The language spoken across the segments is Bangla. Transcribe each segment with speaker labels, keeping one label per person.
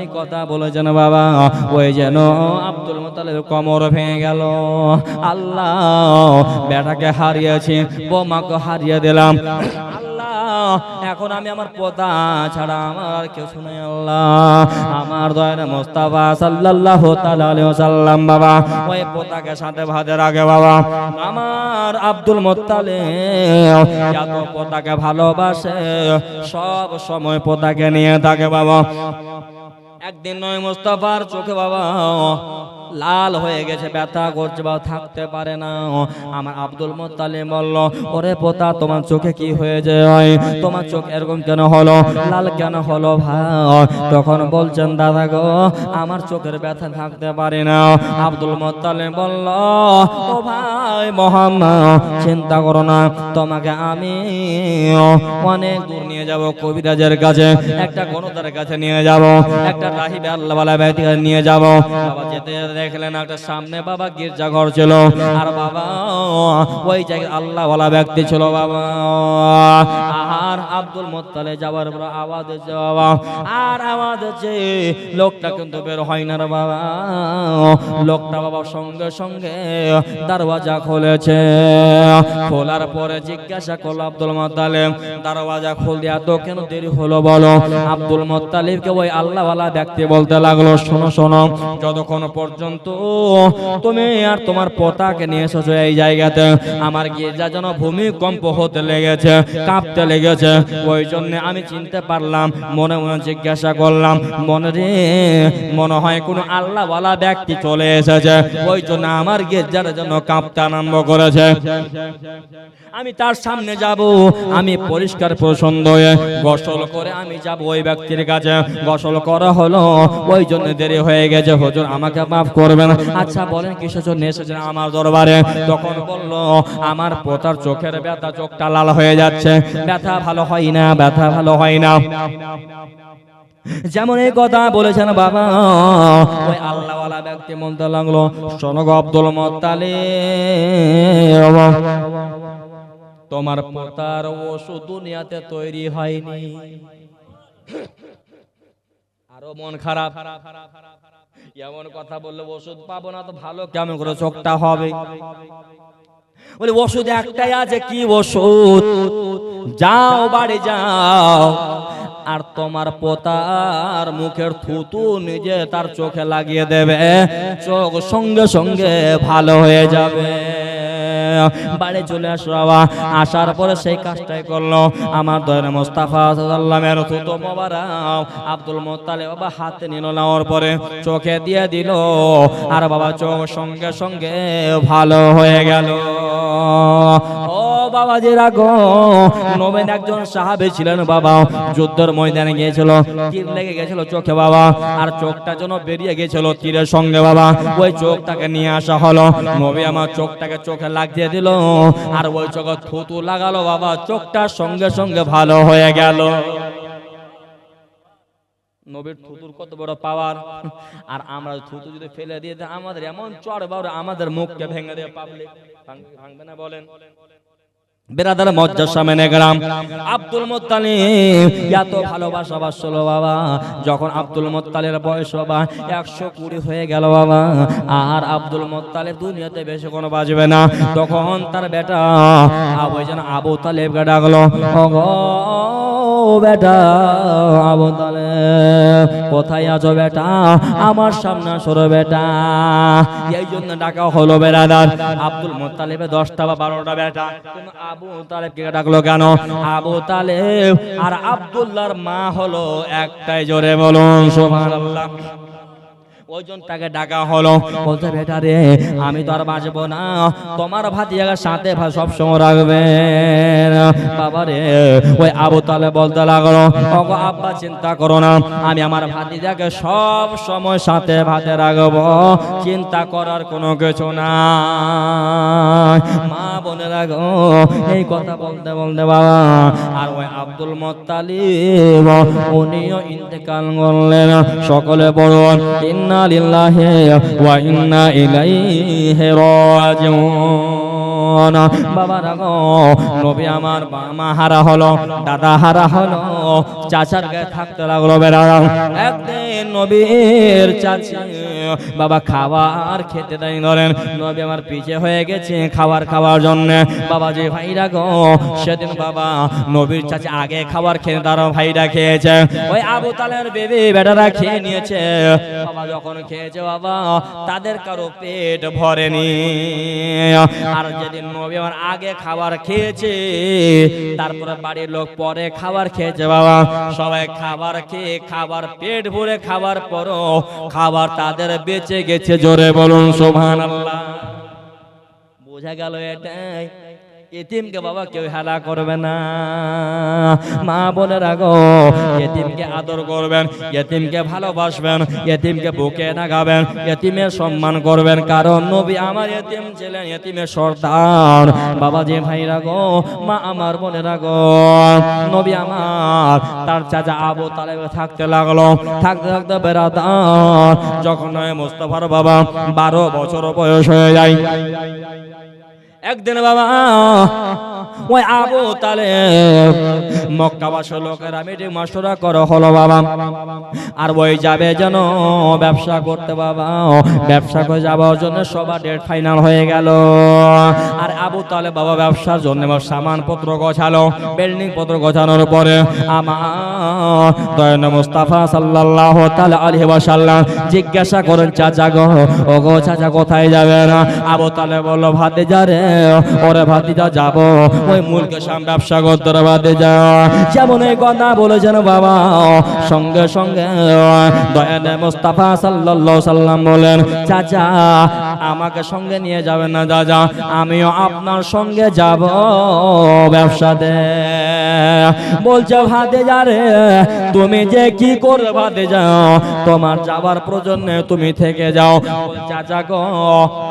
Speaker 1: এই কথা বলেছেন বাবা, ওই যেন আব্দুল মোতালেব কমর ভেঙে গেল। আল্লাহ, বেটাকে হারিয়েছি, বোমাকে হারিয়ে দিলাম। এখন আমি আমার পোতা ছাড়া আমার কেউ শুনে আল্লাহ। আমার দয়ার মোস্তাফা আলাইহি ওয়াসাল্লাম, বাবা, ওই পোতাকে সাথে ভাতে রাখে, বাবা। আমার আব্দুল মোত্তালিব এত পোতাকে ভালোবাসে, সব সময় পোতাকে নিয়ে থাকে, বাবা। একদিন নয় মোস্তফার চোখে বাবা, লাল হয়ে গেছে, ব্যথা করছে বা থাকতে পারে না। আমার আব্দুল মোত্তালিম বলল, ওরে পোতা, তোমার চোখে কি হয়ে যায় তোমার চোখ এরকম কেন হলো? লাল কেন হলো ভাই? তখন বলছেন, দাদা গো, আমার চোখের ব্যথা থাকতে পারে না। আব্দুল মোত্তালিম বলল, ও ভাই মোহাম্মদ চিন্তা করো না, তোমাকে আমি অনেক দূর যাব, কবিরাজের কাছে, একটা গণতার কাছে নিয়ে যাব, একটা রাহিবে আল্লাহওয়ালা ব্যক্তি নিয়ে যাব। বাবা যেতে যেতে দেখলেন একটা সামনে বাবা গির্জা ঘর ছিল, আর বাবা ওই জায়গায় আল্লাহওয়ালা ব্যক্তি ছিল বাবা। আর আব্দুল মোত্তালে যাওয়ার পর আওয়াজ হচ্ছে, বাবা, আর আওয়াজ হচ্ছে, লোকটা কিন্তু বের হয় না বাবা। লোকটা বাবা সঙ্গে সঙ্গে দরওয়াজা খুলেছে। খোলার পরে জিজ্ঞাসা করল আব্দুল মোত্তালিব দরওয়াজা খুল দিয়া তো কেন দেরি হলো বলো? আব্দুল মোত্তালিবকে ওই আল্লাহওয়ালা ব্যক্তি বলতে লাগল, শোনো শোনো, যতক্ষণ পর্যন্ত তুমি আর তোমার পতাকে নিয়ে এসেছ এই জায়গাতে, আমার গির্জা যেন ভূমিকম্প হতে লেগেছে, কাঁপতে লেগেছে ওই জন্য আমি চিনতে পারলাম, মনে মনে জিজ্ঞাসা করলাম, মনে রে, মনে হয় কোনো আল্লাহওয়ালা ব্যক্তি চলে এসেছে। ওই জন্য আমার গির্জার জন্য কাঁপতে আরম্ভ করেছে। আমি তার সামনে যাব, আমি পরিষ্কার পছন্দ হয়ে গোসল করে আমি যাব ওই ব্যক্তির কাছে। গোসল করা হলো ওই জন্য দেরি হয়ে গেছে, হুজুর আমাকে মাফ করবেন। আচ্ছা বলেন কিসের জন্য এসেছেন আমার দরবারে? তখন বলল, আমার পোতার চোখের ব্যথা চোখটা লাল হয়ে যাচ্ছে। ব্যথা ভালো হয় না, ব্যথা ভালো হয় না। যেমন এই কথা বলেছেন বাবা, ওই আল্লাহওয়ালা ব্যক্তি বলতে লাগল শোনগ আব্দুল মোত্তালে তোমার পোতার ওষুধ দুনিয়াতে তৈরি হয়নি। আরও মন খারাপ। এমন কথা বললে ওষুধ পাবো না তো ভালো, কেমন করে চোখটা হবে? বলে, ওষুধ একটাই আছে, কি ওষুধ? যাও, বাড়ি যাও। আর তোমার পোতার মুখের থুতু নিজে তার চোখে লাগিয়ে দেবে। চোখ সঙ্গে সঙ্গে ভালো হয়ে যাবে। বাড়ি চলে আসো আসার পরে সেই কাজটাই করল। আমার দয়ের মোস্তাফা সাল্লামের থুতো মোবারক আব্দুল মোত্তালে বাবা হাতে নিল নেওয়ার পরে চোখে দিয়ে দিল। আর বাবা চোখ সঙ্গে সঙ্গে ভালো হয়ে গেল। ও বাবা যে রাগো। নবেন একজন সাহাবে ছিলেন বাবা। যুদ্ধের ময়দানে গিয়েছিল, তীর লেগে গেছিল চোখে বাবা, আর চোখটা যেন বেরিয়ে গেছিল তীরের সঙ্গে বাবা। ওই চোখটাকে নিয়ে আসা হলো। নবী আমার চোখটাকে চোখে লাগিয়ে দিল, আর ওই চোখে থুতু লাগালো বাবা। চোখটার সঙ্গে সঙ্গে ভালো হয়ে গেল। নবীর থুতুর কত বড় পাওয়ার। আর আমরা থুতু যদি ফেলে দিয়ে আমাদের এমন চড় বাবরে আমাদের মুখকে ভেঙে দেয় পাবলিক ভাঙবে না বলেন। বেরাদার মজ্জা সামনে গেলাম। আব্দুল মোত্তালিব, এত ভালোবাসা বাসল বাবা। যখন আব্দুল মোত্তালের বয়স বাবা, একশো কুড়ি হয়ে গেল বাবা। আর আব্দুল মোত্তালেব দুনিয়াতে বেশি কোনো বাজবে না। তখন তার বেটা আবু যেন আবু তালেবকে ডাকলো বেটা, আবু কোথায় আছো বেটা? আমার সামনে সরো বেটা। এই জন্য ডাকা হলো বেড়াদার আব্দুল মোত্তালেবে দশটা বা বারোটা বেটা। আবু তালেবকে ডাকলো কেন? আবু তালেব আর আব্দুল্লাহর মা হলো একটাই, জোরে বলুন সুবহানাল্লাহ ওজনটাকে ডাকা হলো। বলতে বেটা রে, আমি তো আর বাঁচবো না। তোমার ভাতিজাকে সাথে সব সময় রাখবে বাবা রে, ওই আবু তালে বলতে লাগল, ওগো আব্বা, চিন্তা করো না। আমি আমার ভাতিজাকে সব সময় সাথে ভাতে রাখব। চিন্তা করার কোনো কিছু না মা বলে রাখো এই কথা বলতে বলতে বাবা, আর ওই আব্দুল মোত্তালিব, উনিও ইন্তেকাল করলেন। সকলে বলুন ইন্না লিল্লাহি ওয়া ইন্না ইলাইহি রাজিউন যখন বাবা নবী আমার মা হারা হলো, দাদা হারা হলো, চাচার গায়ে থাকতে লাগল বেড়া একদিন নবীর চাচি বাবা খাবার খেতে দেয় ধরেন নবী আমার পিছে হয়ে গেছে খাবার খাওয়ার জন্য। বাবা যে ভাইরা গো, সেদিন বাবা নবীর চাচা আগে খাবার খেয়ে তার ভাইরা খেয়েছে। ওই আবু তালের বেবি বেটারা খেয়ে নিয়েছে। বাবা যখন খেয়েছে বাবা, তাদের কারও পেট ভরেনি। আর যেদিন নবী আমার আগে খাবার খেয়েছে, তারপরে বাড়ির লোক পরে খাবার খেয়েছে বাবা। সবাই খাবার খেয়ে, খাবার পেট ভরে খাবার পরও খাবার তাদের বেঁচে গেছে জোরে বলুন সোভান আল্লাহ বোঝা গেল এটাই। এতিমকে বাবা কেউ হেলা করবে না মা বলে রাখো এতিমকে আদর করবেন এতিমকে ভালোবাসবেন এতিমকে বুকে লাগাবেন এতিমের সম্মান করবেন কারণ নবী আমার এতিম ছিলেন এতিমের সর্দার বাবা যে ভাই রাখো মা আমার বলে রাখো নবী আমার তার চাচা আবু তালেবে থাকতে লাগল থাকতে থাকতে বেড়াতাম যখন নয় মোস্তফার বাবা বারো বছর বয়স হয়ে যায় একদিন বাবা ওই আবু তালে মক্কাবাসী লোকেরা মিটিং মাস্টরা করো, হলো বাবা। আর ওই যাবে যেন ব্যবসা করতে বাবা। ব্যবসা করে যাওয়ার জন্য সবার ডেট ফাইনাল হয়ে গেল। আর আবু তালে বাবা ব্যবসার জন্য সামান পত্র গোছালো বিল্ডিং পত্র গোছানোর পরে আমার দয়ান মুস্তাফা সাল্লাল্লাহু তাআলা আলাইহি ওয়াসাল্লাম জিজ্ঞাসা করেন, চাচা গো ও গো চাচা কোথায় যাবে? না আবু তালে বলল ভাতে যা রে, ওরে ভাতিজা যাব ওই মুলকে সাম ব্যবসা রে যেমন এই কথা বলেছেন বাবা, সঙ্গে সঙ্গে দয়ান মোস্তাফা সাল্লাল্লাহু সাল্লাম বলেন, চাচা, আমাকে সঙ্গে নিয়ে যাবেন না দাদা আমিও আপনার সঙ্গে যাব ব্যবসাতে। বলছে ভাতে যা রে, তুমি যে কি করে ভাতে যাও? তোমার যাবার প্রয়োজন তুমি থেকে যাও। চাচা গো,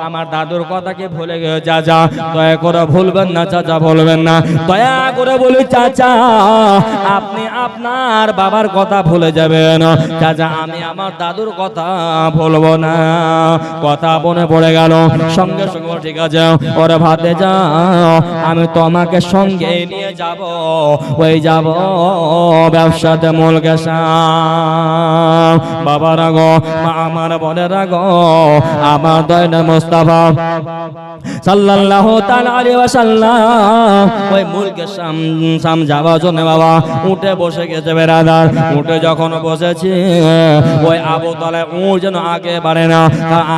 Speaker 1: আমার দাদুর কথাকে ভুলে গেছে, চাচা? দয়া করে ভুলবেন না, চাচা, ভুলবেন না। দয়া করে বলি, চাচা, আপনি আপনার বাবার কথা ভুলে যাবেন। চাচা, আমি আমার দাদুর কথা ভুলবো না। কথা মনে পড়ে গেল। সঙ্গে সঙ্গে ঠিক আছে, ওরে ভাতে যাও, আমি তোমাকে সঙ্গে নিয়ে যাব। ওই যাব ব্যবসাতে মূল বাবা রাগো মা আমার বলে রাগো আমার দয়না মোস্তাফা। সাল্লাল্লাহু তাআলা আলাইহি ওয়াসাল্লাম। ওই মুলকে সাম সাম যাওয়ার জন্য বাবা, উঠে বসে গেছে বেরাদার উঠে যখন বসেছে, ওই আবু তালে ও যেন আগে বাড়ে না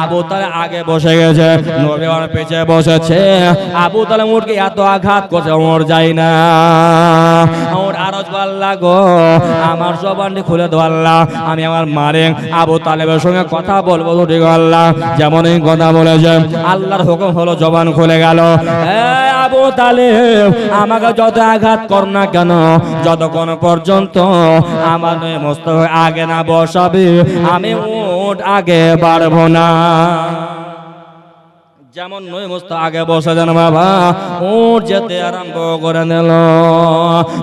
Speaker 1: আবু তালে আগে বসে গেছে। নবী ওর পেছে বসেছে। আবু তালে মুরকে এত আঘাত করছে, ওর যাই না। আরজ আমার জবানটি খুলে দো আমি আমার মারে আবু তালেবের সঙ্গে কথা বলব ঠিক আল্লাহ। যেমন এই কথা বলেছে, আল্লাহর হুকুম হলো জবান খুলে গেল। আবু তালেব, আমাকে যত আঘাত কর না কেন, যতক্ষণ পর্যন্ত আমার মস্ত আগে না বসাবে, আমি উঠ আগে পারব না। যেমন নই মস্ত, আগে বসে যান বাবা। ওর যেতে আরম্ভ করে নিল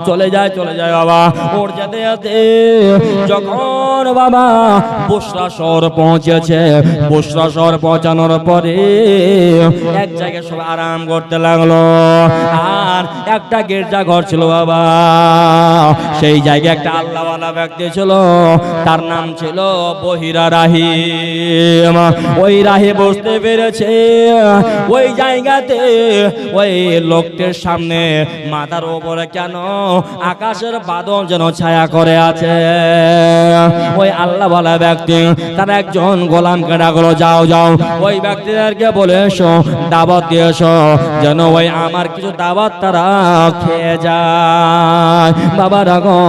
Speaker 1: চলে যায় চলে যায় বাবা। ওর যেতে যেতে যখন বাবা বসরা শহর পৌঁছেছে, বসরা শহর পৌঁছানোর পরে এক জায়গায় সব আরাম করতে লাগল। আর একটা গির্জা ঘর ছিল বাবা। সেই জায়গায় একটা আল্লাহওয়ালা ব্যক্তি ছিল, তার নাম ছিল বহিরা রাহিম। ওই রাহি বুঝতে পেরেছে, ওই জায়গাতে ওই লোকটির সামনে মাথার ওপরে কেন আকাশের বাদল যেন ছায়া করে আছে। ওই আল্লাহ বলা ব্যক্তি, তার একজন গোলামকে ডাকলো যাও যাও। ওই ব্যক্তিদেরকে বলে, এসো দাবাত দিয়ে এসো। যেন ওই আমার কিছু দাবাত তারা খেয়ে যায়। বাবা রাগো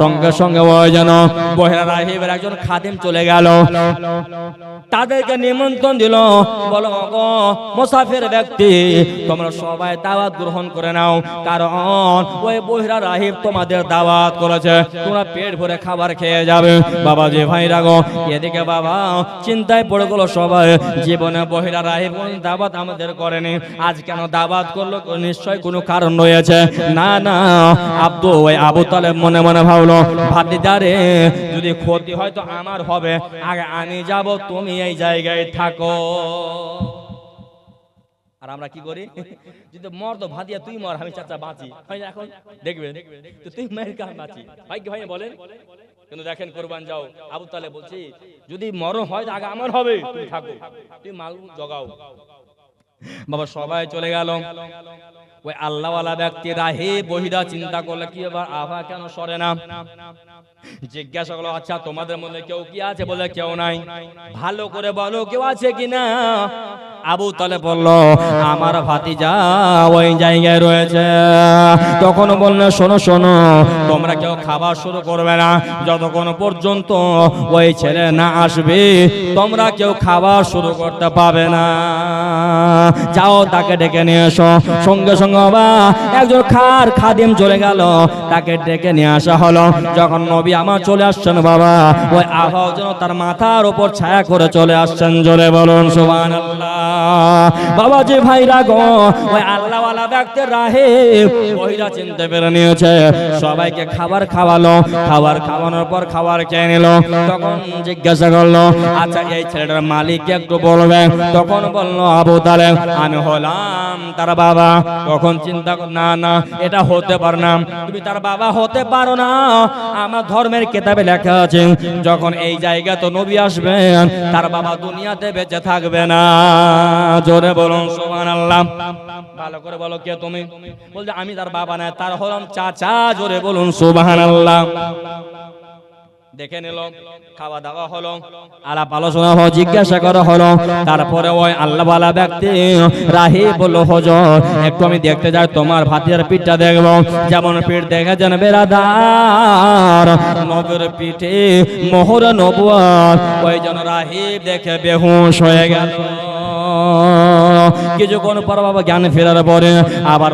Speaker 1: সঙ্গে সঙ্গে ওই যেন বহেরা রাহিবের একজন খাদিম চলে গেল। তাদেরকে নিমন্ত্রণ দিল, বলো, গো, মুসাফির ব্যক্তি, তোমরা সবাই দাওয়াত গ্রহণ করে নাও। কারণ ওই বহিরা রাহিব তোমাদের দাওয়াত করেছে। তোমরা পেট ভরে খাবার খেয়ে যাবে। বাবা যে ভাই রাগো এদিকে বাবা, চিন্তায় পড়ে গেলো সবাই। জীবনে বহিরা রাহিব দাওয়াত আমাদের করেনি। আজ কেন দাওয়াত করল, নিশ্চয় কোনো কারণ রয়েছে? না না। আব্দু ওই আবু তালেব মনে মনে ভাবলো ভাতিদারে যদি ক্ষতি হয় তো আমার হবে। আগে আমি যাব, তুমি এই জায়গায় থাকো। আর আমরা কি করি? যদি মর তো ভাতিয়া, তুই মর, আমি চাচা বাঁচি। এখন দেখবেন তো তুই মায়ের কান বাঁচি। ভাই ভাই বলেন? কিন্তু দেখেন, কোরবান যাও। আবু তালে বলছি, যদি মরণ হয় আগে আমার হবে, তুমি থাকো। তুই মাল জগাও। বাবা, সবাই চলে গেল। ওই আল্লাহওয়ালা ব্যক্তি রাহে বহিরা চিন্তা করলে কি এবার আভা কেন সরে না? জিজ্ঞাসা করল আচ্ছা তোমাদের মধ্যে কেউ কি আছে বলে কেউ নাই? ভালো করে বলো, কেউ আছে কি না? আবু তালে বলল, আমার ভাতিজা ওই জায়গায় রয়েছে। তখন বলল, শোনো শোনো, তোমরা কেউ খাবার শুরু করবে না। যতক্ষণ পর্যন্ত ওই ছেলে না আসবে, তোমরা কেউ খাবার শুরু করতে পাবে না। যাও, তাকে ডেকে নিয়ে এসো। সঙ্গে সঙ্গে বাবা একজন খার খাদিম চলে গেল, তাকে ডেকে নিয়ে আসা হলো। যখন নবী আমার চলে আসছেন বাবা, ওই আবহাওয়া যেন তার মাথার উপর ছায়া করে চলে আসছেন, জোরে বলুন সুবান বাবা যে ভাইরা গো, ওই আল্লাহওয়ালা ব্যক্তির রাহে ওইরা চিনতে পেরে নিয়েছে। সবাইকে খাবার খাওয়ালো, খাবার খাওয়ানোর পর খাবার খেয়ে নিল। তখন জিজ্ঞাসা করল আচ্ছা এই ছেলেটার মালিক একটু বলবে? তখন বলল, আবু তালে আমি হলাম তার বাবা। তখন চিন্তা না না, এটা হতে পার না। তুমি তার বাবা হতে পারো না। আমার ধর্মের কেতাবে লেখা আছে, যখন এই জায়গা তো নবী আসবেন তার বাবা দুনিয়াতে বেঁচে থাকবে না। জোরে বলুন সোমান আল্লাহ ভালো করে বলো কে তুমি? বলছে, আমি তার বাবা না, তার হলাম চাচা। জোরে বলুন সুবাহান আল্লাহ দেখে নিল খাওয়া দাওয়া হলো আলাপ আলোচনা হলো জিজ্ঞাসা করা হলো তারপরে ওই আল্লাহওয়ালা ব্যক্তি রাহি বলল হজর, একটু আমি দেখতে যাই, তোমার ভাতির পিঠটা দেখব। যেমন পিঠ দেখেছেন বেড়াদার নবের পিঠে মোহর নবুয়ার। ওই জন রাহি দেখে বেহুশ হয়ে গেল। কিছুক্ষণ পর বাবা জ্ঞান ফেরার পরে আবার